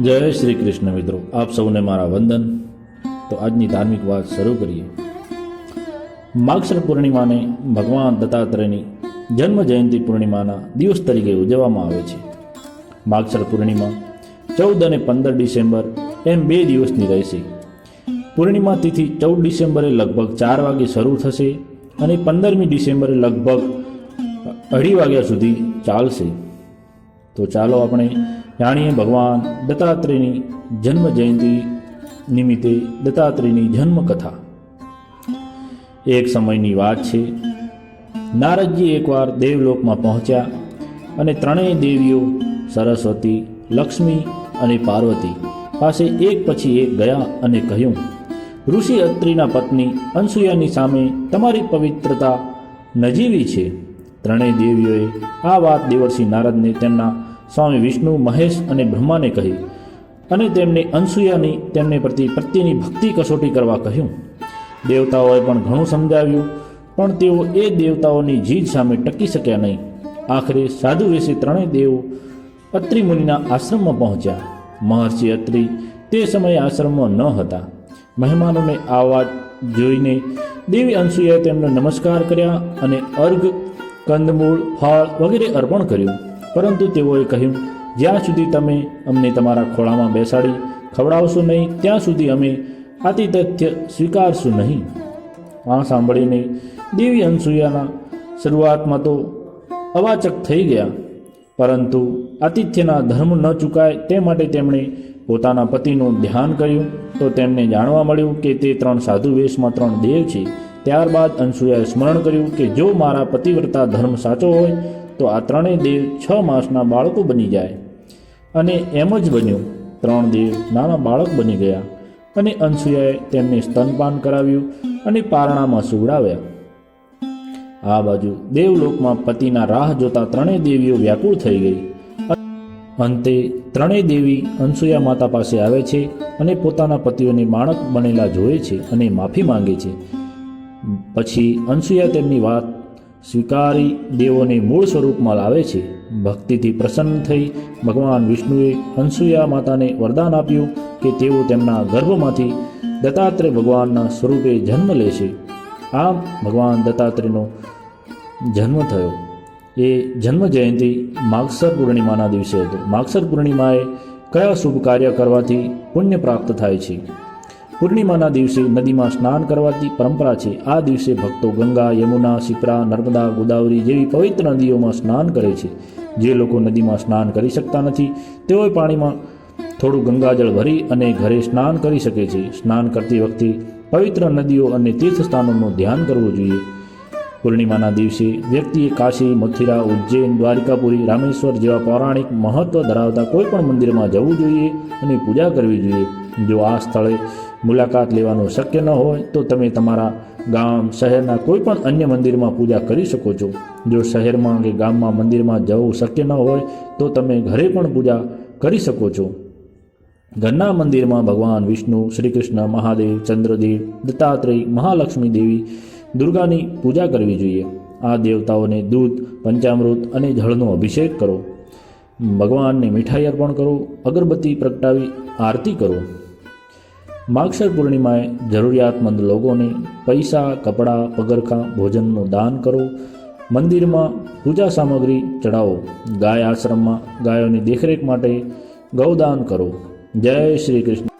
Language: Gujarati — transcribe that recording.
જય શ્રી કૃષ્ણ મિત્રો. આપ સૌને મારા વંદન. તો આજની ધાર્મિક વાત શરૂ કરીએ. માગસર પૂર્ણિમાને ભગવાન દત્તાત્રેયની જન્મ જયંતિ પૂર્ણિમાના દિવસ તરીકે ઉજવવામાં આવે છે. માગસર પૂર્ણિમા ચૌદ અને પંદર ડિસેમ્બર એમ બે દિવસની રહેશે. પૂર્ણિમા તિથિ ચૌદ ડિસેમ્બરે લગભગ ચાર વાગે શરૂ થશે અને પંદરમી ડિસેમ્બરે લગભગ અઢી વાગ્યા સુધી ચાલશે. તો ચાલો આપણે જાણીએ ભગવાન દત્તાત્રેયની જન્મ જયંતિ નિમિત્તે દત્તાત્રેયની જન્મકથા. એક સમયની વાત છે. નારદજી એકવાર દેવલોકમાં પહોંચ્યા અને ત્રણેય દેવીઓ સરસ્વતી, લક્ષ્મી અને પાર્વતી પાસે એક પછી એક ગયા અને કહ્યું, ઋષિ અત્રિના પત્ની અનસૂયાની સામે તમારી પવિત્રતા નજીવી છે. ત્રણેય દેવીઓએ આ વાત દેવર્ષિ નારદને તેમના સ્વામી વિષ્ણુ, મહેશ અને બ્રહ્માને કહી અને તેમને અનસૂયાની, તેમને પ્રતિ પ્રત્યેની ભક્તિ કસોટી કરવા કહ્યું. દેવતાઓએ પણ ઘણું સમજાવ્યું, પણ તેઓ એ દેવતાઓની જીદ સામે ટકી શક્યા નહીં. આખરે સાધુ વેશે ત્રણેય દેવો અત્રિ મુનિના આશ્રમમાં પહોંચ્યા. મહર્ષિ અત્રિ તે સમયે આશ્રમમાં ન હતા. મહેમાનોને આ વાત જોઈને દેવી અનસૂયાએ તેમનો નમસ્કાર કર્યા અને અર્ઘ, કંદમૂળ, ફળ વગેરે અર્પણ કર્યું. પરંતુ તેઓએ કહ્યું, જ્યાં સુધી તમે અમને તમારા ખોળામાં બેસાડી ખવડાવશો નહીં, ત્યાં સુધી અમે આતિથ્ય સ્વીકારશું નહીં. આ સાંભળીને દેવી અનસૂયાના શરૂઆતમાં તો અવાચક થઈ ગયા, પરંતુ આતિથ્યના ધર્મ ન ચૂકાય તે માટે તેમણે પોતાના પતિનું ધ્યાન કર્યું. તો તેમને જાણવા મળ્યું કે તે ત્રણ સાધુ વેશમાં ત્રણ દેવ છે. ત્યારબાદ અનસૂયાએ સ્મરણ કર્યું કે જો મારા પતિવ્રતા ધર્મ સાચો હોય તો આ ત્રણેય દેવ છ માસના બાળકો બની જાય. અને એમ જ બન્યું, ત્રણ દેવ નાના બાળક બની ગયા અને અનસૂયાએ તેમને સ્તનપાન કરાવ્યું અને પારણામાં સુવડાવ્યા. આ બાજુ દેવલોકમાં પતિના રાહ જોતા ત્રણેય દેવીઓ વ્યાકુળ થઈ ગઈ. અંતે ત્રણેય દેવી અનસૂયા માતા પાસે આવે છે અને પોતાના પતિઓને માણક બનેલા જોવે છે અને માફી માંગે છે. પછી અનસૂયા તેમની વાત સ્વીકારી દેવોને મૂળ સ્વરૂપમાં લાવે છે. ભક્તિથી પ્રસન્ન થઈ ભગવાન વિષ્ણુએ અનસૂયા માતાને વરદાન આપ્યું કે તેઓ તેમના ગર્ભમાંથી દત્તાત્રેય ભગવાનના સ્વરૂપે જન્મ લે છે. આમ ભગવાન દત્તાત્રેયનો જન્મ થયો. એ જન્મ જયંતિ માગસર પૂર્ણિમાના દિવસે હતો. માગસર પૂર્ણિમાએ કયા શુભ કાર્ય કરવાથી પુણ્ય પ્રાપ્ત થાય છે? પૂર્ણિમાના દિવસે નદીમાં સ્નાન કરવાથી પરંપરા છે. આ દિવસે ભક્તો ગંગા, યમુના, શિપ્રા, નર્મદા, ગોદાવરી જેવી પવિત્ર નદીઓમાં સ્નાન કરે છે. જે લોકો નદીમાં સ્નાન કરી શકતા નથી, તેઓએ પાણીમાં થોડું ગંગાજળ ભરી અને ઘરે સ્નાન કરી શકે છે. સ્નાન કરતી વખતે પવિત્ર નદીઓ અને તીર્થસ્થાનોનું ધ્યાન કરવું જોઈએ. પૂર્ણિમાના દિવસે વ્યક્તિએ કાશી, મથુરા, ઉજ્જૈન, દ્વારિકાપુરી, રામેશ્વર જેવા પૌરાણિક મહત્વ ધરાવતા કોઈ પણ મંદિરમાં જવું જોઈએ અને પૂજા કરવી જોઈએ. જો આ સ્થળે મુલાકાત લેવાનું શક્ય ન હોય, તો તમે તમારા ગામ, શહેરના કોઈ પણ અન્ય મંદિરમાં પૂજા કરી શકો છો. જો શહેરમાં કે ગામમાં મંદિરમાં જવું શક્ય ન હોય, તો તમે ઘરે પણ પૂજા કરી શકો છો. ઘરના મંદિરમાં ભગવાન વિષ્ણુ શ્રી કૃષ્ણ મહાદેવ, ચંદ્રદેવ, દત્તાત્રેય, મહાલક્ષ્મી દેવી, દુર્ગાની પૂજા કરવી જોઈએ. આ દેવતાઓને દૂધ, પંચામૃત અને જળનો અભિષેક કરો. ભગવાનને મીઠાઈ અર્પણ કરો, અગરબત્તી પ્રગટાવી આરતી કરો. માગશર પૂર્ણિમાએ જરૂરિયાતમંદ લોકોને પૈસા, કપડાં, પગરખાં, ભોજનનું દાન કરો. મંદિરમાં પૂજા સામગ્રી ચડાવો ગાય આશ્રમમાં ગાયોની દેખરેખ માટે ગૌદાન કરો. જય શ્રી કૃષ્ણ.